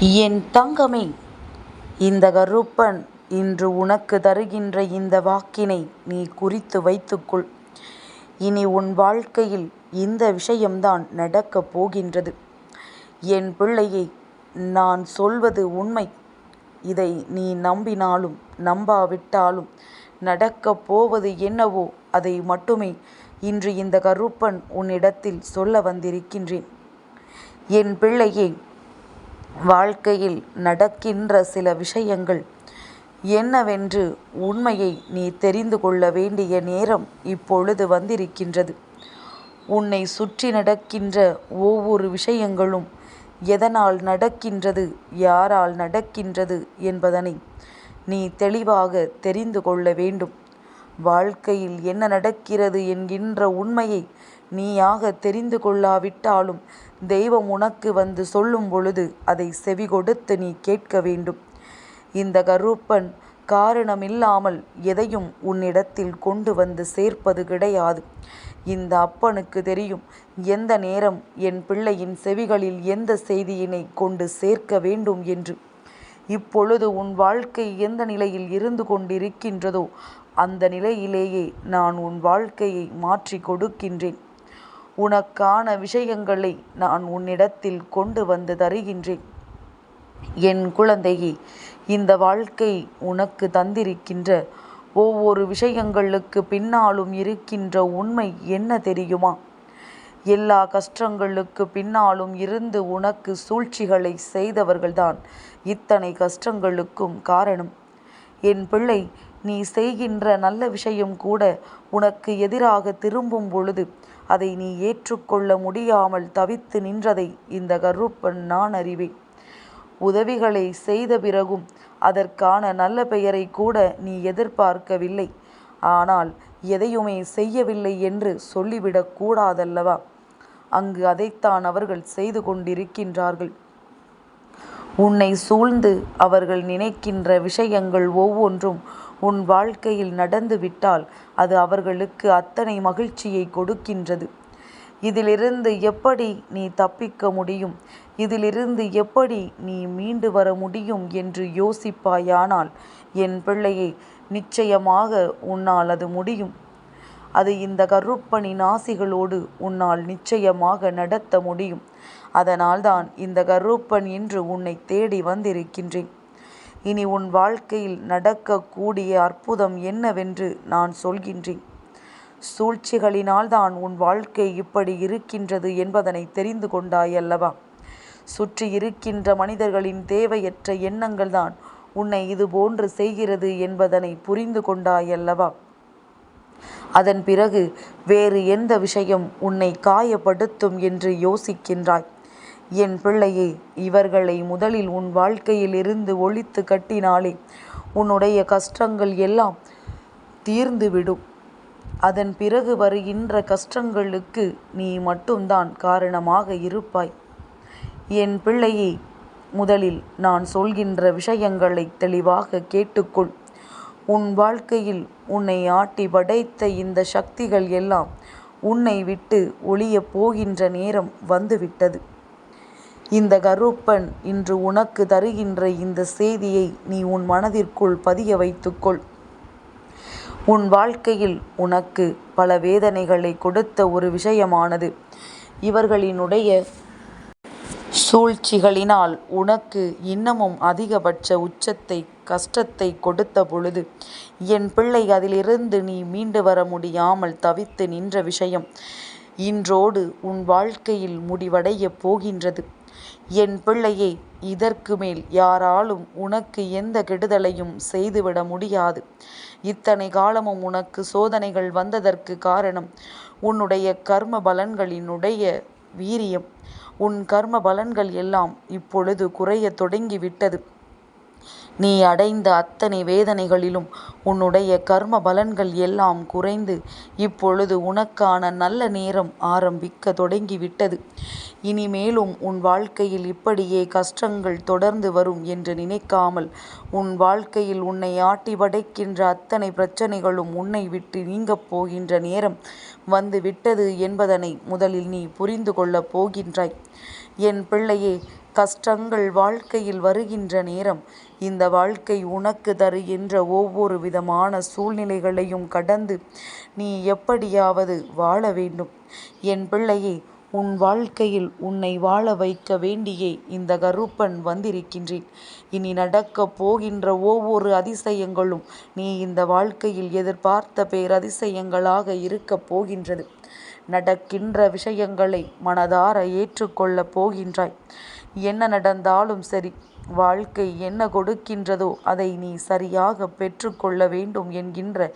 என் தங்கமே இந்த கருப்பன் இன்று உனக்கு தருகின்ற இந்த வாக்கினை நீ குறித்து வைத்துக்கொள். இனி உன் வாழ்க்கையில் இந்த விஷயம்தான் நடக்கப் போகின்றது. என் பிள்ளையை நான் சொல்வது உண்மை. இதை நீ நம்பினாலும் நம்பாவிட்டாலும் நடக்கப் போவது என்னவோ அதை மட்டுமே இன்று இந்த கருப்பன் உன்னிடத்தில் சொல்ல வந்திருக்கின்றேன். என் பிள்ளையே வாழ்க்கையில் நடக்கின்ற சில விஷயங்கள் என்னவென்று உண்மையை நீ தெரிந்து கொள்ள வேண்டிய நேரம் இப்பொழுது வந்திருக்கின்றது. உன்னை சுற்றி நடக்கின்ற ஒவ்வொரு விஷயங்களும் எதனால் நடக்கின்றது யாரால் நடக்கின்றது என்பதனை நீ தெளிவாக தெரிந்து கொள்ள வேண்டும். வாழ்க்கையில் என்ன நடக்கிறது என்கின்ற உண்மையை நீயாக தெரிந்து கொள்ளாவிட்டாலும் தெய்வம் உனக்கு வந்து சொல்லும் பொழுது அதை செவி கொடுத்து நீ கேட்க வேண்டும். இந்த கருப்பன் காரணமில்லாமல் எதையும் உன்னிடத்தில் கொண்டு வந்து சேர்ப்பது கிடையாது. இந்த அப்பனுக்கு தெரியும் எந்த நேரம் என் பிள்ளையின் செவிகளில் எந்த செய்தியினை கொண்டு சேர்க்க வேண்டும் என்று. இப்பொழுது உன் வாழ்க்கை எந்த நிலையில் இருந்து கொண்டிருக்கின்றதோ அந்த நிலையிலேயே நான் உன் வாழ்க்கையை மாற்றி கொடுக்கின்றேன். உனக்கான விஷயங்களை நான் உன்னிடத்தில் கொண்டு வந்து தருகின்றேன். என் குழந்தையே இந்த வாழ்க்கை உனக்கு தந்திருக்கின்ற ஒவ்வொரு விஷயங்களுக்கு பின்னாலும் இருக்கின்ற உண்மை என்ன தெரியுமா? எல்லா கஷ்டங்களுக்கு பின்னாலும் இருந்து உனக்கு சூழ்ச்சிகளை செய்தவர்கள்தான். இத்தனை கஷ்டங்களுக்கும் காரணம். என் பிள்ளை நீ செய்கின்ற நல்ல விஷயம் கூட உனக்கு எதிராக திரும்பும் பொழுது அதை நீ ஏற்றுக்கொள்ள முடியாமல் தவித்து நின்றதை இந்த கருப்பன் நான் அறிவேன். உதவிகளை செய்த பிறகும் அதற்கான நல்ல பெயரை கூட நீ எதிர்பார்க்கவில்லை. ஆனால் எதையுமே செய்யவில்லை என்று சொல்லிவிடக் கூடாதல்லவா? அங்கு அதைத்தான் அவர்கள் செய்து கொண்டிருக்கின்றார்கள். உன்னை சூழ்ந்து அவர்கள் நினைக்கின்ற விஷயங்கள் ஒவ்வொன்றும் உன் வாழ்க்கையில் நடந்துவிட்டால் அது அவர்களுக்கு அத்தனை மகிழ்ச்சியை கொடுக்கின்றது. இதிலிருந்து எப்படி நீ தப்பிக்க முடியும்? இதிலிருந்து எப்படி நீ மீண்டு வர முடியும் என்று யோசிப்பாயானால் என் பிள்ளையை நிச்சயமாக உன்னால் அது முடியும். அது இந்த கருப்பனின் ஆசிகளோடு உன்னால் நிச்சயமாக நடத்த முடியும். அதனால்தான் இந்த கருப்பன் இன்று உன்னை தேடி வந்திருக்கின்றேன். இனி உன் வாழ்க்கையில் நடக்கக்கூடிய அற்புதம் என்னவென்று நான் சொல்கின்றேன். சூழ்ச்சிகளினால் தான் உன் வாழ்க்கை இப்படி இருக்கின்றது என்பதனை தெரிந்து கொண்டாய் அல்லவா சுற்றி இருக்கின்ற மனிதர்களின் தேவையற்ற எண்ணங்கள் தான் உன்னை இது போன்று செய்கிறது என்பதனை புரிந்து கொண்டாய் அல்லவா அதன் பிறகு வேறு எந்த விஷயம் உன்னை காயப்படுத்தும் என்று யோசிக்கின்றாய்? என் பிள்ளையே இவர்களை முதலில் உன் வாழ்க்கையில் இருந்து ஒழித்து கட்டினாலே உன்னுடைய கஷ்டங்கள் எல்லாம் தீர்ந்துவிடும். அதன் பிறகு வருகின்ற கஷ்டங்களுக்கு நீ மட்டும்தான் காரணமாக இருப்பாய். என் பிள்ளையே முதலில் நான் சொல்கின்ற விஷயங்களை தெளிவாக கேட்டுக்கொள். உன் வாழ்க்கையில் உன்னை ஆட்டி படைத்த இந்த சக்திகள் எல்லாம் உன்னை விட்டு ஒளியப் போகின்ற நேரம் வந்துவிட்டது. இந்த கருப்பன் இன்று உனக்கு தருகின்ற இந்த செய்தியை நீ உன் மனதிற்குள் பதிய வைத்துக்கொள். உன் வாழ்க்கையில் உனக்கு பல வேதனைகளை கொடுத்த ஒரு விஷயமானது. இவர்களினுடைய சூழ்ச்சிகளினால் உனக்கு இன்னமும் அதிகபட்ச உச்சத்தை கஷ்டத்தை கொடுத்த பொழுது என் பிள்ளை அதிலிருந்து நீ மீண்டு வர முடியாமல் தவித்து நின்ற விஷயம் இன்றோடு உன் வாழ்க்கையில் முடிவடையப் போகின்றது. என் பிள்ளையே இதற்கு மேல் யாராலும் உனக்கு எந்த கெடுதலையும் செய்துவிட முடியாது. இத்தனை காலமும் உனக்கு சோதனைகள் வந்ததற்கு காரணம் உன்னுடைய கர்ம பலன்களினுடைய வீரியம். உன் கர்ம பலன்கள் எல்லாம் இப்பொழுது குறைய தொடங்கிவிட்டது. நீ அடைந்த அத்தனை வேதனைகளிலும் உன்னுடைய கர்ம பலன்கள் எல்லாம் குறைந்து இப்பொழுது உனக்கான நல்ல நேரம் ஆரம்பிக்க தொடங்கிவிட்டது. இனிமேலும் உன் வாழ்க்கையில் இப்படியே கஷ்டங்கள் தொடர்ந்து வரும் என்று நினைக்காமல் உன் வாழ்க்கையில் உன்னை ஆட்டி படைக்கின்ற அத்தனை பிரச்சனைகளும் உன்னை விட்டு நீங்கப் போகின்ற நேரம் வந்து விட்டது என்பதனை முதலில் நீ புரிந்து கொள்ளப் போகின்றாய். என் பிள்ளையே கஷ்டங்கள் வாழ்க்கையில் வருகின்ற நேரம் இந்த வாழ்க்கை உனக்கு தருகின்ற ஒவ்வொரு விதமான சூழ்நிலைகளையும் கடந்து நீ எப்படியாவது வாழ வேண்டும். என் பிள்ளையே உன் வாழ்க்கையில் உன்னை வாழ வைக்க வேண்டியே இந்த கருப்பன் வந்திருக்கின்றேன். இனி நடக்கப் போகின்ற ஒவ்வொரு அதிசயங்களும் நீ இந்த வாழ்க்கையில் எதிர்பார்த்த பேரதிசயங்களாக இருக்கப் போகின்றது. நடக்கின்ற விஷயங்களை மனதார ஏற்றுக்கொள்ளப் போகின்றாய். என்ன நடந்தாலும் சரி வாழ்க்கை என்ன கொடுக்கின்றதோ அதை நீ சரியாக பெற்றுக்கொள்ள வேண்டும் என்கின்ற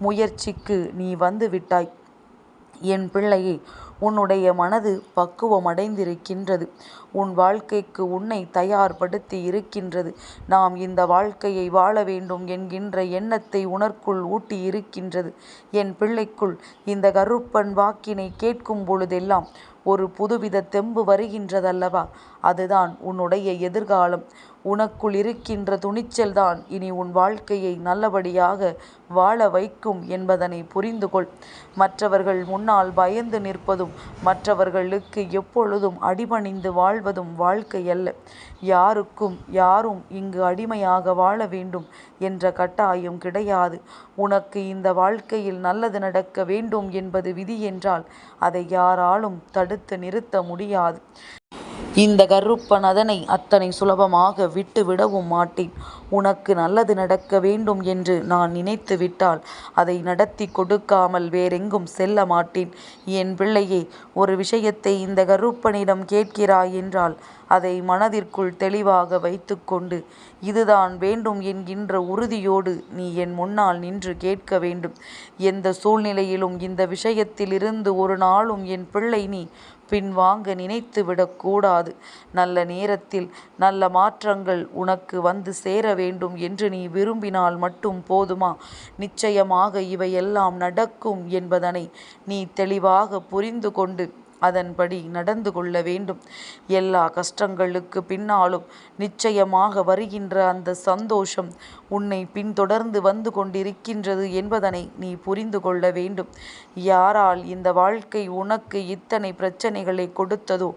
முயற்சிக்கு நீ வந்து விட்டாய். என் பிள்ளையே உன்னுடைய மனது பக்குவமடைந்திருக்கின்றது. உன் வாழ்க்கைக்கு உன்னை தயார்படுத்தி இருக்கின்றது. நாம் இந்த வாழ்க்கையை வாழ வேண்டும் என்கின்ற எண்ணத்தை உனக்குள் ஊட்டி இருக்கின்றது என் பிள்ளைக்குள் இந்த கருப்பன் வாக்கினை கேட்கும் பொழுதெல்லாம் ஒரு புதுவித தெம்பு வருகின்றதல்லவா? அதுதான் உன்னுடைய எதிர்காலம். உனக்குள் இருக்கின்ற துணிச்சல்தான் இனி உன் வாழ்க்கையை நல்லபடியாக வாழ வைக்கும் என்பதனை புரிந்து கொள் மற்றவர்கள் முன்னால் பயந்து நிற்பதும் மற்றவர்களுக்கு எப்பொழுதும் அடிபணிந்து வாழ்வதும் வாழ்க்கை அல்ல யாருக்கும் யாரும் இங்கு அடிமையாக வாழ வேண்டும் என்ற கட்டாயம் கிடையாது. உனக்கு இந்த வாழ்க்கையில் நல்லது நடக்க வேண்டும் என்பது விதி என்றால் அதை யாராலும் தடுத்து நிறுத்த முடியாது. இந்த கருப்பன் அதனை அத்தனை சுலபமாக விட்டுவிடவும் மாட்டேன். உனக்கு நல்லது நடக்க வேண்டும் என்று நான் நினைத்து விட்டால் அதை நடத்தி கொடுக்காமல் வேறெங்கும் செல்ல மாட்டேன். என் பிள்ளையே ஒரு விஷயத்தை இந்த கருப்பனிடம் கேட்கிறாய் என்றால் அதை மனதிற்குள் தெளிவாக வைத்துக்கொண்டு இதுதான் வேண்டும் என்கின்ற உறுதியோடு நீ என் முன்னால் நின்று கேட்க வேண்டும். எந்த சூழ்நிலையிலும் இந்த விஷயத்திலிருந்து ஒரு நாளும் என் பிள்ளை நீ பின்வாங்க நினைத்து விடக்கூடாது நல்ல நேரத்தில் நல்ல மாற்றங்கள் உனக்கு வந்து சேர வேண்டும் வேண்டும் என்று நீ விரும்பினால் மட்டும் போதுமா? நிச்சயமாக இவையெல்லாம் நடக்கும் என்பதனை நீ தெளிவாக புரிந்து கொண்டு அதன்படி நடந்து கொள்ள வேண்டும். எல்லா கஷ்டங்களுக்கு பின்னாலும் நிச்சயமாக வருகின்ற அந்த சந்தோஷம் உன்னை பின்தொடர்ந்து வந்து கொண்டிருக்கின்றது என்பதனை நீ புரிந்து கொள்ள வேண்டும். யாரால் இந்த வாழ்க்கை உனக்கு இத்தனை பிரச்சனைகளை கொடுத்ததோ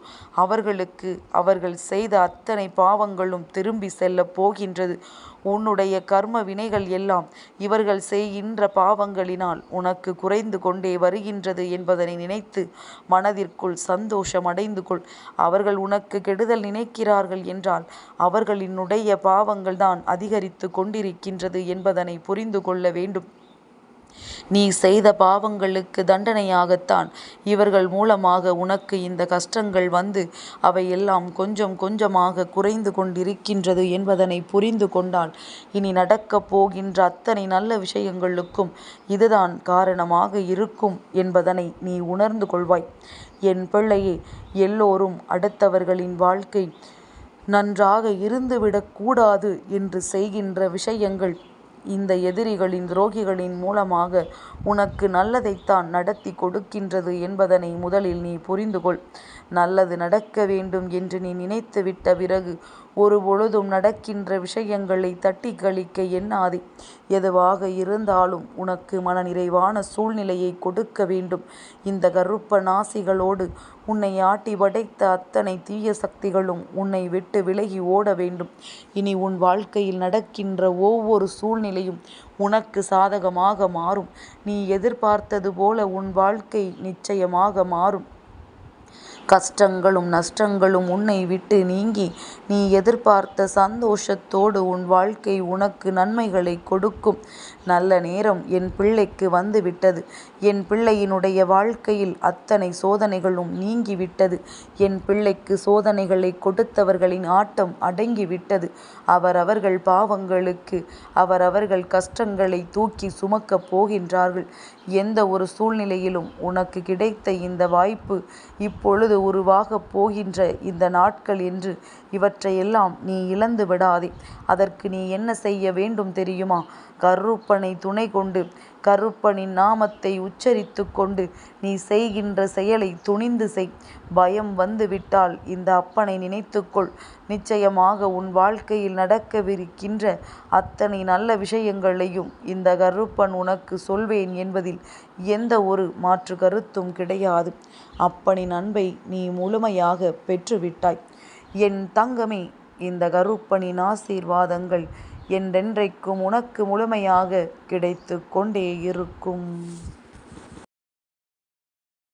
அவர்களுக்கு அவர்கள் செய்த அத்தனை பாவங்களும் திரும்பி செல்லப் போகின்றது. உன்னுடைய கர்ம வினைகள் எல்லாம் இவர்கள் செய்கின்ற பாவங்களினால் உனக்கு குறைந்து கொண்டே வருகின்றது என்பதனை நினைத்து மனதிற்குள் சந்தோஷம் அடைந்து கொள். அவர்கள் உனக்கு கெடுதல் நினைக்கிறார்கள் என்றால் அவர்களினுடைய பாவங்கள் தான் அதிகரித்து கொண்டிருக்கின்றது என்பதனை புரிந்து கொள்ள வேண்டும். நீ செய்த பாவங்களுக்கு தண்டனையாகத்தான். இவர்கள் மூலமாக உனக்கு இந்த கஷ்டங்கள் வந்து அவையெல்லாம் கொஞ்சம் கொஞ்சமாக குறைந்து கொண்டிருக்கின்றது என்பதனை புரிந்து கொண்டால் இனி நடக்கப் போகின்ற அத்தனை நல்ல விஷயங்களுக்கும் இதுதான் காரணமாக இருக்கும் என்பதனை நீ உணர்ந்து கொள்வாய். என் பிள்ளையே எல்லோரும் அடுத்தவர்களின் வாழ்க்கை நன்றாக இருந்துவிடக்கூடாது என்று செய்கின்ற விஷயங்கள் இந்த எதிரிகளின் துரோகிகளின் மூலமாக உனக்கு நல்லதைத்தான் நடத்தி கொடுக்கின்றது என்பதனை முதலில் நீ புரிந்து கொள் நல்லது நடக்க வேண்டும் என்று நீ நினைத்து விட்ட பிறகு ஒரு பொழுதும் நடக்கின்ற விஷயங்களை தட்டி கழிக்க எண்ணாதே. எதுவாக இருந்தாலும் உனக்கு மனநிறைவான சூழ்நிலையை கொடுக்க வேண்டும். இந்த கருப்ப நாசிகளோடு உன்னை ஆட்டி படைத்த அத்தனை தீய சக்திகளும் உன்னை விட்டு விலகி ஓட வேண்டும். இனி உன் வாழ்க்கையில் நடக்கின்ற ஒவ்வொரு சூழ்நிலையும் உனக்கு சாதகமாக மாறும். நீ எதிர்பார்த்தது போல உன் வாழ்க்கை நிச்சயமாக மாறும். கஷ்டங்களும் நஷ்டங்களும் உன்னை விட்டு நீங்கி நீ எதிர்பார்த்த சந்தோஷத்தோடு உன் வாழ்க்கை உனக்கு நன்மைகளை கொடுக்கும். நல்ல நேரம் என் பிள்ளைக்கு வந்துவிட்டது. என் பிள்ளையினுடைய வாழ்க்கையில் அத்தனை சோதனைகளும் நீங்கிவிட்டது. என் பிள்ளைக்கு சோதனைகளை கொடுத்தவர்களின் ஆட்டம் அடங்கிவிட்டது. அவரவர்கள் பாவங்களுக்கு அவரவர்கள் கஷ்டங்களை தூக்கி சுமக்கப் போகின்றார்கள். எந்த ஒரு சூழ்நிலையிலும் உனக்கு கிடைத்த இந்த வாய்ப்பு இப்பொழுது உருவாகப் போகின்ற இந்த நாட்கள் என்று இவற்றையெல்லாம் நீ இழந்து விடாதே. அதற்கு நீ என்ன செய்ய வேண்டும் தெரியுமா? கருப்பனை துணை கொண்டு கருப்பனின் நாமத்தை உச்சரித்து கொண்டு நீ செய்கின்ற செயலை துணிந்து செய். பயம் வந்துவிட்டால் இந்த அப்பனை நினைத்துக்கொள். நிச்சயமாக உன் வாழ்க்கையில் நடக்கவிருக்கின்ற அத்தனை நல்ல விஷயங்களையும் இந்த கருப்பன் உனக்கு சொல்வேன் என்பதில் எந்த ஒரு மாற்று கருத்தும் கிடையாது. அப்பனின் அன்பை நீ முழுமையாக பெற்றுவிட்டாய். என் தங்கமே இந்த கருப்பனின் ஆசீர்வாதங்கள் என்றென்றைக்கும் உனக்கு முழுமையாக கிடைத்துக் கொண்டே இருக்கும்